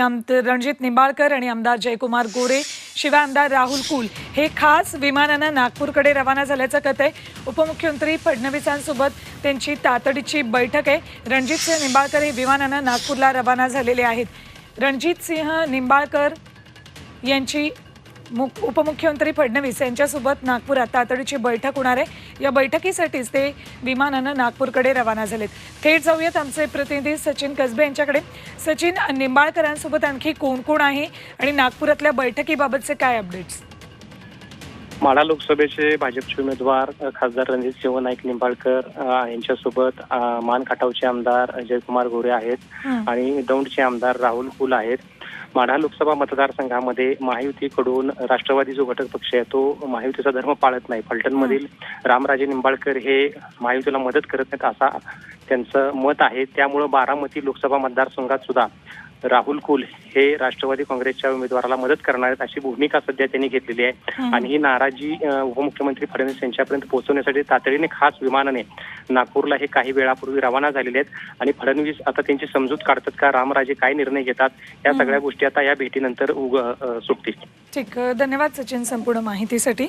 रणजित निंबाळकर आणि आमदार जयकुमार गोरे शिवाय आमदार राहुल कुल. हे खास विमानानं नागपूरकडे रवाना झाल्याचं कथ आहे उपमुख्यमंत्री फडणवीसांसोबत त्यांची तातडीची बैठक आहे. रणजित सिंह निंबाळकर हे विमानानं नागपूरला रवाना झालेले आहेत. रणजित सिंह निंबाळकर यांची उपमुख्यमंत्री फडणवीस यांच्यासोबत नागपुरात तातडीची बैठक होणार आहे. या बैठकीसाठीच ते विमानानं नागपूरकडे रवाना झालेत. थेट जाऊयात आमचे प्रतिनिधी सचिन कसबे यांच्याकडे. सचिन निंबाळकरांसोबत आणखी कोण कोण आहे आणि नागपुरातल्या बैठकीबाबतचे काय अपडेट्स माढा लोकसभेचे भाजपचे उमेदवार खासदार रणजित सिंह नाईक निंबाळकर यांच्यासोबत मान खटावचे आमदार जयकुमार गोरे आहेत. आणि दौंडचे आमदार राहुल कुल आहेत. माढा लोकसभा मतदारसंघामध्ये महायुतीकडून राष्ट्रवादी जो घटक पक्ष आहे तो महायुतीचा धर्म पाळत नाही. फलटणमधील रामराजे निंबाळकर हे महायुतीला मदत करत नाहीत असा त्यांचं मत आहे. त्यामुळं बारामती लोकसभा मतदारसंघात सुद्धा राहुल कुल हे राष्ट्रवादी काँग्रेसच्या उमेदवाराला मदत करणार आहेत अशी भूमिका सध्या त्यांनी घेतलेली आहे. आणि ही नाराजी उपमुख्यमंत्री फडणवीस यांच्यापर्यंत पोहोचवण्यासाठी तातडीने खास विमानाने नागपूरला हे काही वेळापूर्वी रवाना झालेले आहेत आणि फडणवीस आता त्यांची समजूत काढतात का रामराजे काय निर्णय घेतात या. सगळ्या गोष्टी आता या भेटीनंतर उग सुटतील ठीक धन्यवाद सचिन संपूर्ण माहितीसाठी